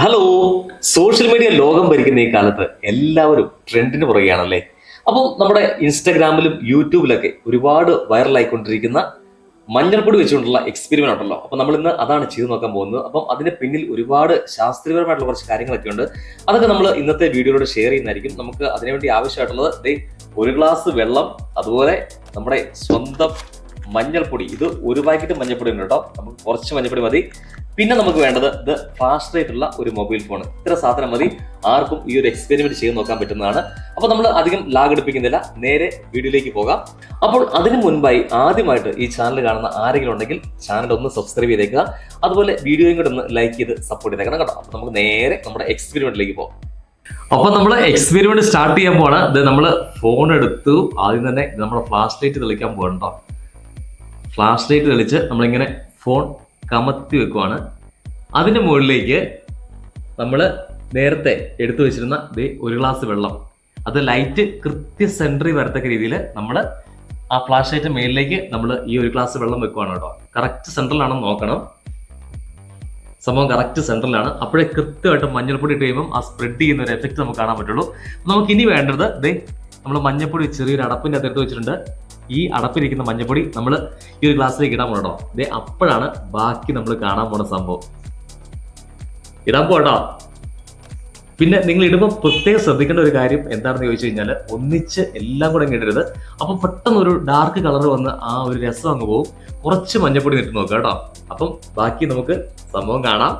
Hello social media ലോകം ഭരിക്കുന്ന ഈ കാലത്ത് എല്ലാവരും ട്രെൻഡിന് പുറകെയാണല്ലേ? അപ്പോൾ നമ്മുടെ ഇൻസ്റ്റാഗ്രാമിലും യൂട്യൂബിലൊക്കെ ഒരുപാട് വൈറലായിക്കൊണ്ടിരിക്കുന്ന മഞ്ഞൾപ്പൊടി വെച്ചുകൊണ്ടുള്ള എക്സ്പെരിമെന്റ് ഉണ്ടല്ലോ. അപ്പൊ നമ്മൾ ഇന്ന് അതാണ് ചെയ്തു നോക്കാൻ പോകുന്നത്. അപ്പം അതിന് പിന്നിൽ ഒരുപാട് ശാസ്ത്രീയപരമായിട്ടുള്ള കുറച്ച് കാര്യങ്ങളൊക്കെ ഉണ്ട്. അതൊക്കെ നമ്മൾ ഇന്നത്തെ വീഡിയോയിലൂടെ ഷെയർ ചെയ്യുന്നതായിരിക്കും. നമുക്ക് അതിനുവേണ്ടി ആവശ്യമായിട്ടുള്ളത് ഒരു ഗ്ലാസ് വെള്ളം അതുപോലെ നമ്മുടെ സ്വന്തം മഞ്ഞൾപ്പൊടി. ഇത് ഒരു പാക്കറ്റ് മഞ്ഞൾപ്പൊടി ഉണ്ട് കേട്ടോ. നമുക്ക് കുറച്ച് മഞ്ഞൾപ്പൊടി മതി. പിന്നെ നമുക്ക് വേണ്ടത് ഇത് ഫാസ്റ്റ് ആയിട്ടുള്ള ഒരു മൊബൈൽ ഫോൺ ഇത്ര സാധനം മതി. ആർക്കും ഈ ഒരു എക്സ്പെരിമെന്റ് ചെയ്ത് നോക്കാൻ പറ്റുന്നതാണ്. അപ്പോൾ നമ്മൾ അധികം ലാഗ് എടുപ്പിക്കുന്നില്ല. നേരെ വീഡിയോയിലേക്ക് പോകാം. അപ്പോൾ അതിനു മുൻപായി ആദ്യമായിട്ട് ഈ ചാനൽ കാണുന്ന ആരെങ്കിലും ഉണ്ടെങ്കിൽ ചാനൽ ഒന്ന് സബ്സ്ക്രൈബ് ചെയ്തേക്കുക. അതുപോലെ വീഡിയോയും കൂടെ ഒന്ന് ലൈക്ക് ചെയ്ത് സപ്പോർട്ട് ചെയ്തേക്കണം കേട്ടോ. അപ്പോൾ നമുക്ക് നേരെ നമ്മുടെ എക്സ്പെരിമെന്റിലേക്ക് പോകാം. അപ്പൊ നമ്മൾ എക്സ്പെരിമെന്റ് സ്റ്റാർട്ട് ചെയ്യാൻ പോവാണ്. ഇത് നമ്മൾ ഫോൺ എടുത്തു. ആദ്യം തന്നെ നമ്മുടെ ഫ്ലാഷ് ലൈറ്റ് തെളിക്കാൻ പോകണ്ടോ ഫ്ലാഷ് ലൈറ്റ് തെളിച്ച് നമ്മളിങ്ങനെ ഫോൺ കമത്തി വെക്കുവാണ്. അതിന്റെ മുകളിലേക്ക് നമ്മൾ നേരത്തെ എടുത്തു വെച്ചിരുന്ന ദേ ഒരു ഗ്ലാസ് വെള്ളം. അത് ലൈറ്റ് കൃത്യ സെന്ററിൽ വരത്തക്ക രീതിയിൽ നമ്മൾ ആ ഫ്ലാഷ് ലൈറ്റ് മേളിലേക്ക് നമ്മൾ ഈ ഒരു ഗ്ലാസ് വെള്ളം വെക്കുവാണ് കേട്ടോ. കറക്റ്റ് സെൻട്രലാണെന്ന് നോക്കണം. സംഭവം കറക്റ്റ് സെൻട്രലാണ് അപ്പോഴേ കൃത്യമായിട്ട് മഞ്ഞൾപ്പൊടി ഇട്ട് കഴിയുമ്പോൾ ആ സ്പ്രെഡ് ചെയ്യുന്ന ഒരു എഫക്റ്റ് നമുക്ക് കാണാൻ പറ്റുള്ളൂ. നമുക്ക് ഇനി വേണ്ടത് ദേ നമ്മൾ മഞ്ഞൾപ്പൊടി ചെറിയൊരു അടപ്പിന്റെ അകത്ത് എടുത്ത് വെച്ചിട്ടുണ്ട്. ഈ അടപ്പിരിക്കുന്ന മഞ്ഞപ്പൊടി നമ്മൾ ഈ ഒരു ഗ്ലാസ്സിലേക്ക് ഇടാൻ പോണോ ദേ അപ്പോഴാണ് ബാക്കി നമ്മൾ കാണാൻ പോണ സംഭവം. ഇടാൻ പോകട്ടോ പിന്നെ നിങ്ങൾ ഇടുമ്പോൾ പ്രത്യേകം ശ്രദ്ധിക്കേണ്ട ഒരു കാര്യം എന്താണെന്ന് ചോദിച്ചു കഴിഞ്ഞാൽ ഒന്നിച്ച് എല്ലാം കൂടെ ഇടരുത്. അപ്പം പെട്ടെന്ന് ഒരു ഡാർക്ക് കളർ വന്ന് ആ ഒരു രസം അങ്ങ് പോകും കുറച്ച് മഞ്ഞപ്പൊടി നിട്ട് നോക്കുക കേട്ടോ. അപ്പം ബാക്കി നമുക്ക് സംഭവം കാണാം.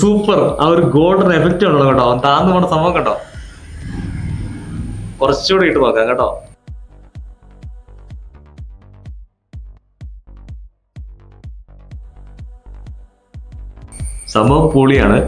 സൂപ്പർ ആ ഒരു ഗോൾഡൻ എഫക്റ്റ് ഉള്ളത് കേട്ടോ. താന്ന് പോണ സംഭവം കേട്ടോ കുറച്ചുകൂടെ ഇട്ട് നോക്കാം കേട്ടോ. സംഭവം പൊളിയാണ്.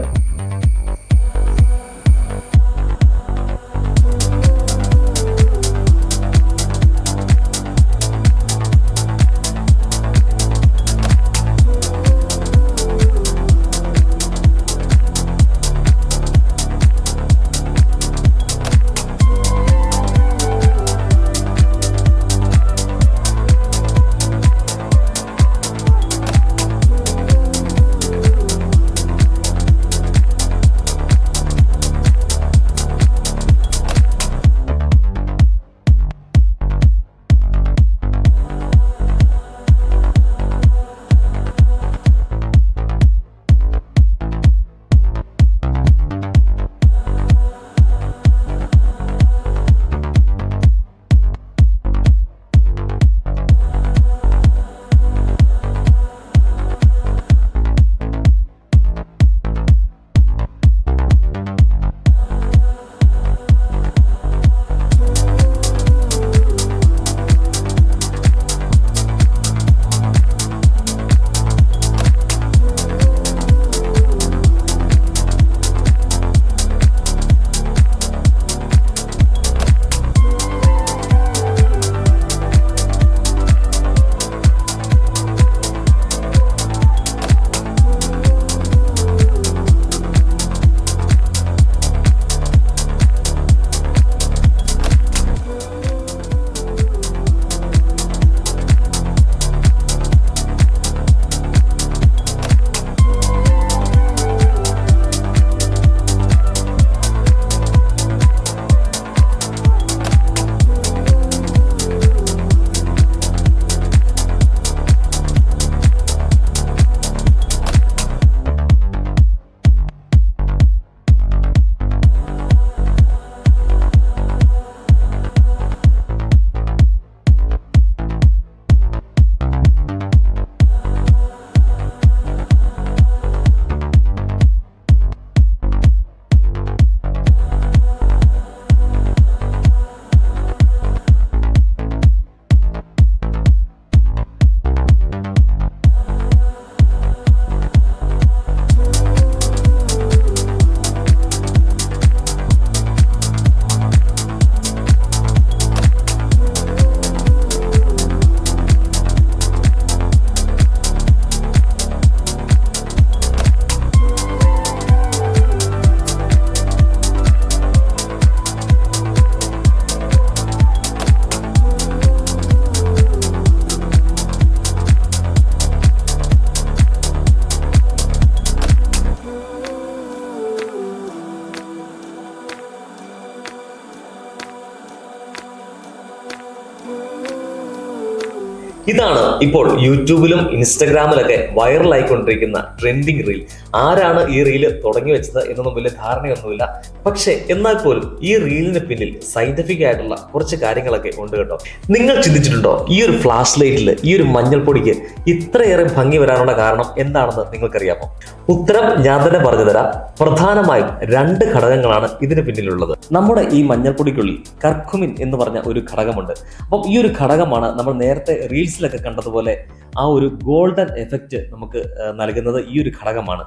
ഇതാണ് ഇപ്പോൾ യൂട്യൂബിലും ഇൻസ്റ്റഗ്രാമിലൊക്കെ വൈറലായിക്കൊണ്ടിരിക്കുന്ന ട്രെൻഡിങ് റീൽ ആരാണ് ഈ റീൽ തുടങ്ങി വെച്ചത് എന്നൊന്നും വലിയ ധാരണയൊന്നുമില്ല. പക്ഷേ എന്നാൽ പോലും ഈ റീലിന് പിന്നിൽ സയന്റിഫിക് ആയിട്ടുള്ള കുറച്ച് കാര്യങ്ങളൊക്കെ ഉണ്ട് കേട്ടോ. നിങ്ങൾ ചിന്തിച്ചിട്ടുണ്ടോ ഈ ഒരു ഫ്ലാഷ് ലൈറ്റിൽ ഈ ഒരു മഞ്ഞൾപ്പൊടിക്ക് ഇത്രയേറെ ഭംഗി വരാനുള്ള കാരണം എന്താണെന്ന് നിങ്ങൾക്കറിയാമോ? ഉത്തരം ഞാൻ തന്നെ പറഞ്ഞു തരാം പ്രധാനമായും രണ്ട് ഘടകങ്ങളാണ് ഇതിന് പിന്നിലുള്ളത്. നമ്മുടെ ഈ മഞ്ഞൾപ്പൊടിക്കുള്ളിൽ കർക്കുമിൻ എന്ന് പറഞ്ഞ ഒരു ഘടകമുണ്ട്. അപ്പം ഈ ഒരു ഘടകമാണ് നമ്മൾ നേരത്തെ റീൽസിലൊക്കെ കണ്ടതുപോലെ ആ ഒരു ഗോൾഡൻ എഫക്റ്റ് നമുക്ക് നൽകുന്നത് ഈ ഒരു ഘടകമാണ്.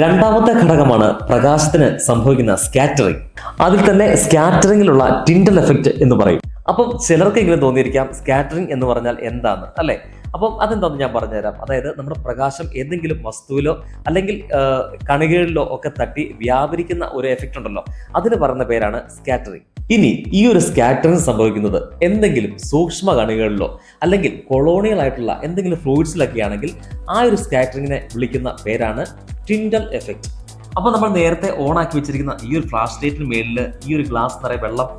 രണ്ടാമത്തെ ഘടകമാണ് പ്രകാശത്തിന് സംഭവിക്കുന്ന സ്കാറ്ററിംഗ് അതിൽ തന്നെ സ്കാറ്ററിംഗിലുള്ള ടിൻഡൽ എഫക്റ്റ് എന്ന് പറയും. അപ്പം ചിലർക്കെങ്കിലും തോന്നിയിരിക്കാം സ്കാറ്ററിംഗ് എന്ന് പറഞ്ഞാൽ എന്താണ് അല്ലെ? അപ്പം അതെന്താണെന്ന് ഞാൻ പറഞ്ഞുതരാം. അതായത് നമ്മുടെ പ്രകാശം ഏതെങ്കിലും വസ്തുവിലോ അല്ലെങ്കിൽ കണികകളിലോ ഒക്കെ തട്ടി വ്യാപരിക്കുന്ന ഒരു എഫക്റ്റ് ഉണ്ടല്ലോ. അതിന് പറയുന്ന പേരാണ് സ്കാറ്ററിംഗ് ഇനി ഈ ഒരു സ്കാറ്ററിംഗ് സംഭവിക്കുന്നത് എന്തെങ്കിലും സൂക്ഷ്മ കണികളിലോ അല്ലെങ്കിൽ കൊളോണിയൽ ആയിട്ടുള്ള എന്തെങ്കിലും ഫ്ലൂയിഡ്സിലൊക്കെ ആണെങ്കിൽ ആ ഒരു സ്കാറ്ററിങ്ങിനെ വിളിക്കുന്ന പേരാണ് ടിൻഡൽ എഫക്റ്റ് അപ്പോൾ നമ്മൾ നേരത്തെ ഓൺ ആക്കി വെച്ചിരിക്കുന്ന ഈ ഒരു ഫ്ലാഷ് ലൈറ്റിന് മേളിൽ ഈ ഒരു ഗ്ലാസ് നിറയെ വെള്ളം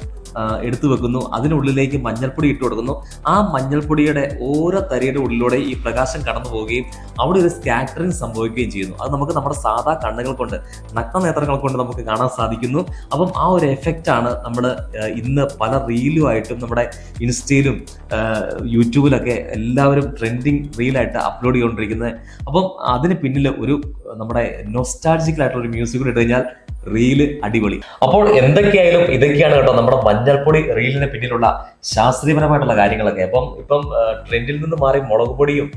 എടുത്തു വെക്കുന്നു. അതിനുള്ളിലേക്ക് മഞ്ഞൾപ്പൊടി ഇട്ട് കൊടുക്കുന്നു. ആ മഞ്ഞൾപ്പൊടിയുടെ ഓരോ തരിയുടെ ഉള്ളിലൂടെ ഈ പ്രകാശം കടന്നു പോവുകയും അവിടെ ഒരു സ്കാറ്ററിങ് സംഭവിക്കുകയും ചെയ്യുന്നു. അത് നമുക്ക് നമ്മുടെ സാധാ കണ്ണുകൾ കൊണ്ട് നഗ്നനേത്രങ്ങൾ കൊണ്ട് നമുക്ക് കാണാൻ സാധിക്കുന്നു. അപ്പം ആ ഒരു എഫക്റ്റ് ആണ് നമ്മൾ ഇന്ന് പല റീലുമായിട്ടും നമ്മുടെ ഇൻസ്റ്റയിലും യൂട്യൂബിലൊക്കെ എല്ലാവരും ട്രെൻഡിങ് റീലായിട്ട് അപ്ലോഡ് ചെയ്തുകൊണ്ടിരിക്കുന്നത്. അപ്പം അതിന് പിന്നിൽ ഒരു നമ്മുടെ നൊസ്റ്റാൾജിക്കൽ ആയിട്ടുള്ള ഒരു മ്യൂസിക് ഇട്ട് കഴിഞ്ഞാൽ റീൽ അടിപൊളി. അപ്പോൾ എന്തൊക്കെയായാലും ഇതൊക്കെയാണ് കേട്ടോ നമ്മുടെ മഞ്ഞൾപ്പൊടി റീലിന് പിന്നിലുള്ള ശാസ്ത്രീയപരമായിട്ടുള്ള കാര്യങ്ങളൊക്കെ. അപ്പം ഇപ്പം ട്രെൻഡിൽ നിന്ന് മാറി മുളക് പൊടിയും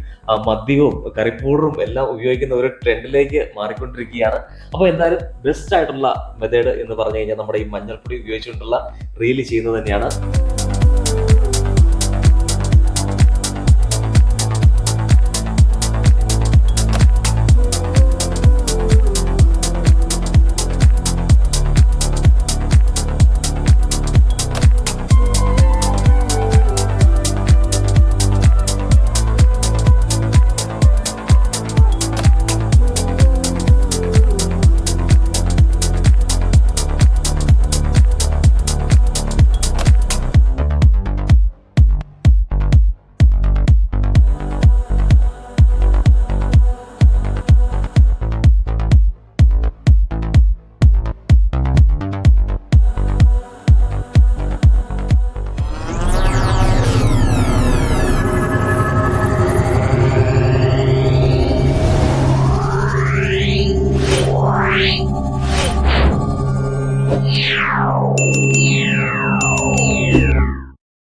മദ്യവും കറിപ്പൂഡറും എല്ലാം ഉപയോഗിക്കുന്ന ഒരു ട്രെൻഡിലേക്ക് മാറിക്കൊണ്ടിരിക്കുകയാണ്. അപ്പോൾ എന്തായാലും ബെസ്റ്റ് ആയിട്ടുള്ള മെത്തേഡ് എന്ന് പറഞ്ഞു കഴിഞ്ഞാൽ നമ്മുടെ ഈ മഞ്ഞൾപ്പൊടി ഉപയോഗിച്ചുകൊണ്ടുള്ള റീൽ ചെയ്യുന്നത് തന്നെയാണ്.